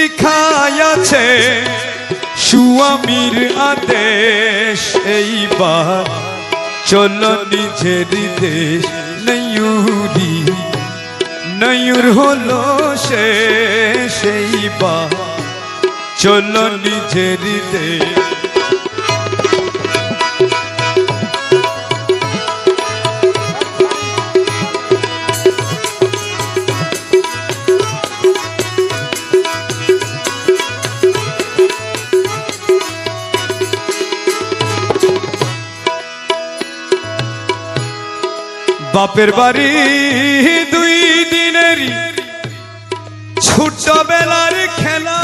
লিখাই আছে, সুয়ামীর আদেশ, এইবার চল নিজের দেশ নয়ুরি। নয়ুর হলো সেই বা চল নিজের দেশ বাপের বাড়ি দুই দিনের দিনেরই ছোটবেলার খেলা।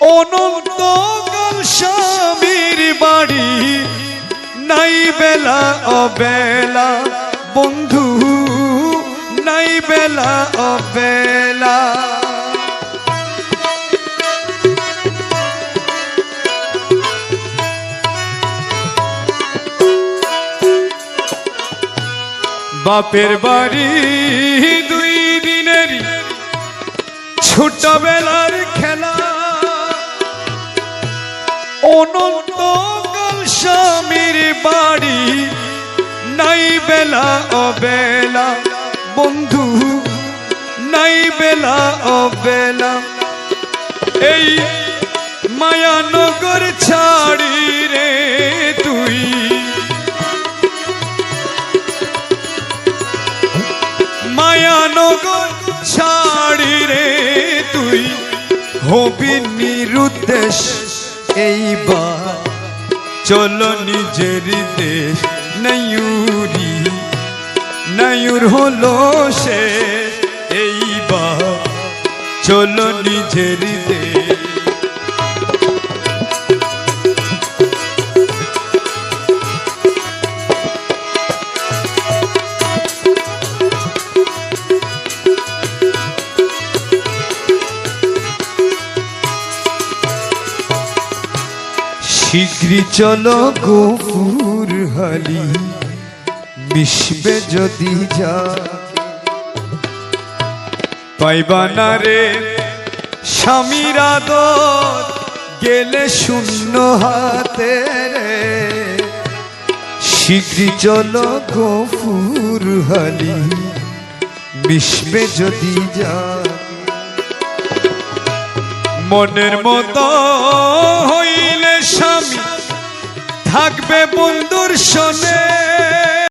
অনন্তকাল স্বামীর বাড়ি, নাই বেলা, অবেলা। বন্ধু, নাই বেলা, অবেলা। বাপের বাড়ি দুই দিনেরই ছোটবেলার খেলা। অনন্তকাল স্বামীর বাড়ি, নাই বেলা অবেলা। বন্ধু, নাই বেলা অবেলা। এই মায়ানগর ছাড়ি মায়ানগর ছাড়ি রে তুই। হবি নিরুদ্দেশ এইবার। চলো নিজের দেশ, নয়ুরি। নয়ুর হলো সে এইবার। চলো নিজের দেশ। শীঘ্রই চলো গোপুর হালি মিশবে যদি যা। পাইবা না রে স্বামীর আদর, গেলে শূন্য হাতে রে। শীঘ্রই চলো গোপুর হালি মিশবে যদি যা। মনের মতো বন্ধুর শোনে